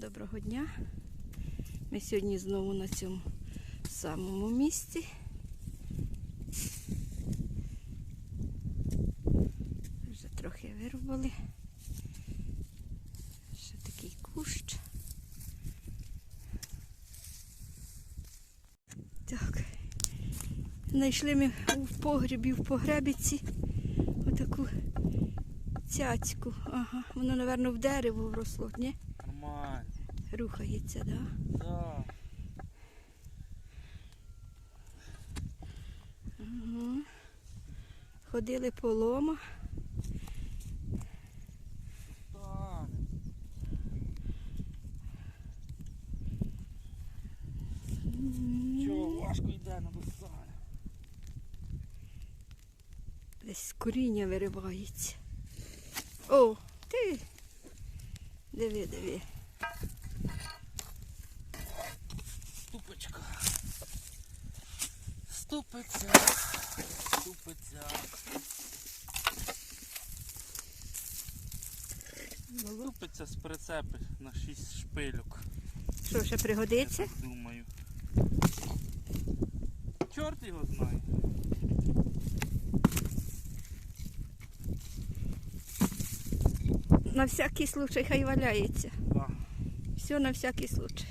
Доброго дня. Ми сьогодні знову на цьому самому місці. Вже трохи вирубали. Ще такий кущ. Так. Знайшли ми в погребі, в погребіці отаку цяцьку. Ага, воно, напевно, в дерево вросло, ні? Нормально. Рухається, так? Да? Да. Угу. Ходили по лома. Важко йде на висане. Десь коріння виривається. О, ти. Диви, диви. Ступочка. Ступиця. Ступиця. Ступиця з прицепи на 6 шпильок. Що, ще Я пригодиться? так думаю. Чорт його знає. На всякий случай хай валяється. Все на всякий случай.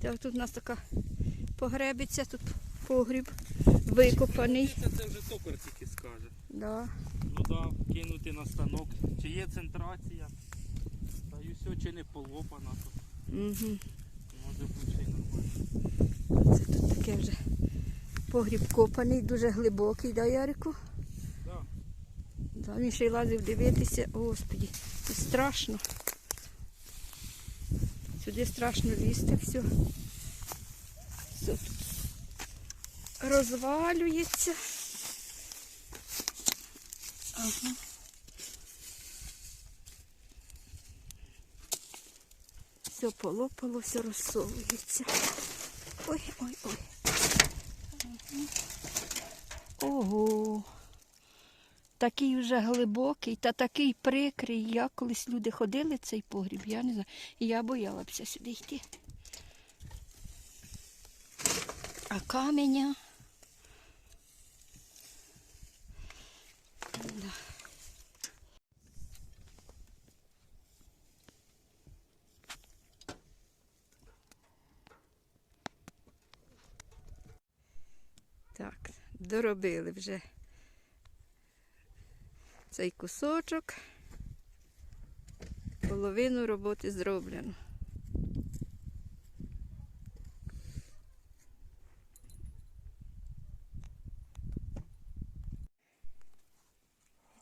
Так, тут у нас така погребиця, тут погріб викопаний. Це, вже токар тільки скаже. Да. Ну да, кинути на станок. Чи є центрація? Та й все, чи не полопана, то Угу. може бути нормально. Це тут таке вже погріб копаний, дуже глибокий, да, Ярику? Да. Да, він ще й лазив дивитися. Господі, це страшно. Сюди страшно лізти, все. Все тут розвалюється. Ага. Все полопало, все розсовується. Ой, ой, ой. Ага. Ого. Такий вже глибокий та такий прикрий. Я колись люди ходили цей погріб, я не знаю. І я боялася сюди йти. А каменя. Так, доробили вже цей кусочок. Половину роботи зроблено.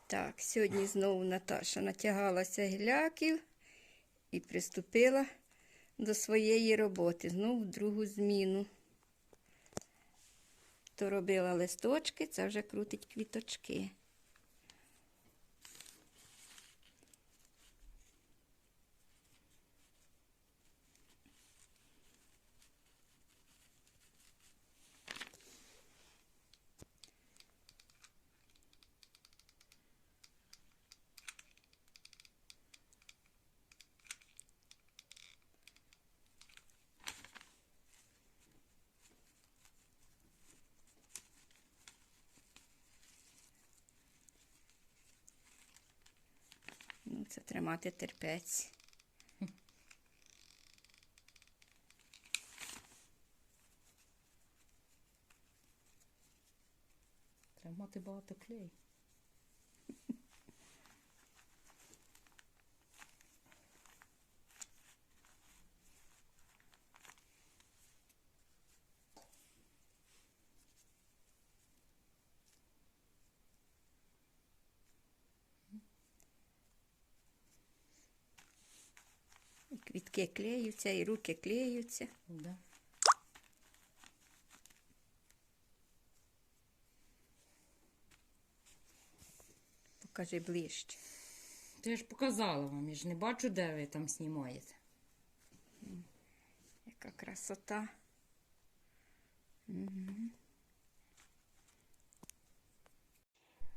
Так, сьогодні знову Наташа натягалася гіляків і приступила до своєї роботи. Знову другу зміну. То робила листочки, це вже крутить квіточки. abbastanza tremati a tre pezzi tremate botte clay І квітки клеються, і руки клеються. Да. Покажи ближче. То я ж показала вам, я ж не бачу, де ви там знімаєте. Яка красота. Мгм.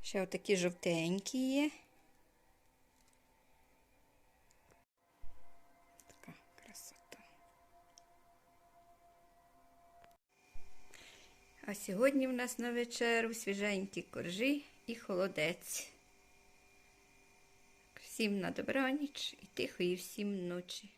Ще отакі жовтенькі є. А сьогодні в нас на вечеру свіженькі коржі і холодець. Всім на добраніч і тихої всім ночі.